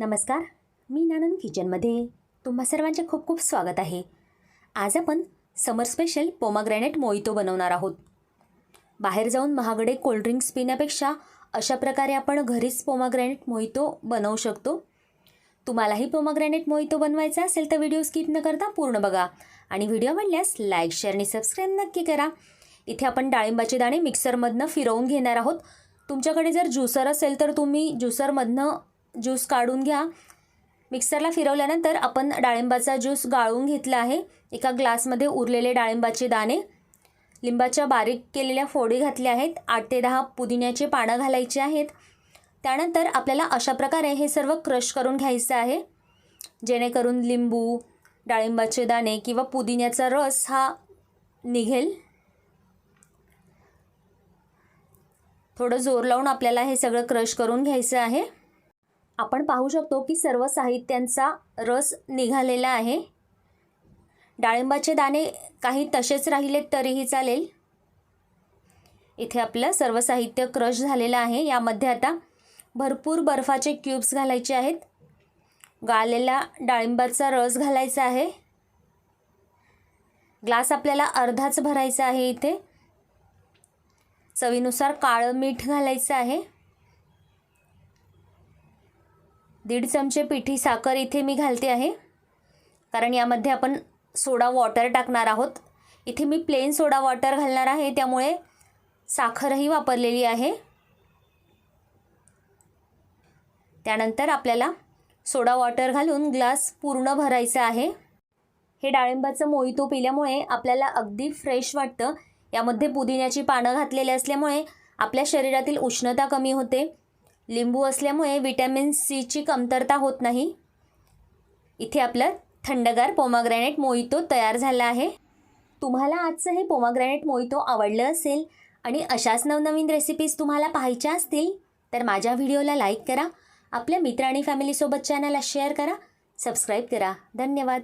नमस्कार मी नानंद किचनमध्ये. तुम्हा सर्वांचे खूप खूप स्वागत आहे. आज आपण समर स्पेशल पोमाग्रॅनेट मोहितो बनवणार आहोत. बाहेर जाऊन महागडे कोल्ड्रिंक्स पिण्यापेक्षा अशा प्रकारे आपण घरीच पोमाग्रॅनेट मोहितो बनवू शकतो. तुम्हालाही पोमाग्रॅनेट मोहितो बनवायचा असेल तर व्हिडिओ स्किप न करता पूर्ण बघा आणि व्हिडिओ आवडल्यास लाईक शेअर आणि सबस्क्राईब नक्की करा. इथे आपण डाळिंबाचे दाणे मिक्सरमधनं फिरवून घेणार आहोत. तुमच्याकडे जर ज्युसर असेल तर तुम्ही ज्युसरमधनं ज्यूस काढून घ्या. मिक्सरला फिरवल्यानंतर आपण डाळिंबाचा ज्यूस गाळून घेतला आहे. एका ग्लासमध्ये उरलेले डाळिंबाचे दाणे लिंबाच्या बारीक केलेल्या फोडी घातल्या आहेत. आठ ते दहा पुदिन्याचे पानं घालायचे आहेत. त्यानंतर आपल्याला अशा प्रकारे हे सर्व क्रश करून घ्यायचं आहे. जेणेकरून लिंबू डाळिंबाचे दाणे किंवा पुदिन्याचा रस हा निघेल. थोडं जोर लावून आपल्याला हे सगळं क्रश करून घ्यायचं आहे. आपण पाहू शकतो की सर्व साहित्यांचा रस निघालेला आहे. डाळिंबाचे दाणे काही तसेच राहिले तरीही चालेल. इथे आपलं सर्व साहित्य क्रश झालेलं आहे. यामध्ये आता भरपूर बर्फाचे क्यूब्स घालायचे आहेत. गाळलेला डाळिंबाचा रस घालायचा आहे. ग्लास आपल्याला अर्धाच भरायचा आहे इथे. चवीनुसार काळं मीठ घालायचं आहे. दीड चमचे पिठी साखर इथे मी घालते आहे. कारण यामध्ये आपण सोडा वॉटर टाकणार आहोत. इथे मी प्लेन सोडा वॉटर घालणार आहे. त्यामुळे साखरही वापरलेली आहे. त्यानंतर आपल्याला सोडा वॉटर घालून ग्लास पूर्ण भरायचा आहे. हे डाळिंबाचं मोहितो पिल्यामुळे आपल्याला अगदी फ्रेश वाटतं. यामध्ये पुदिन्याची पानं घातलेली असल्यामुळे आपल्या शरीरातील उष्णता कमी होते. लिंबू असल्यामुळे विटॅमिन सीची कमतरता होत नाही. इथे आपलं थंडगार पोमाग्रॅनेट मोहितो तयार झाला आहे. तुम्हाला आजचं हे पोमाग्रॅनेट मोहितो आवडलं असेल आणि अशाच नवनवीन रेसिपीज तुम्हाला पाहायच्या असतील तर माझ्या व्हिडिओला लाईक करा. आपल्या मित्र आणि फॅमिलीसोबत चॅनलला शेअर करा. सबस्क्राईब करा. धन्यवाद.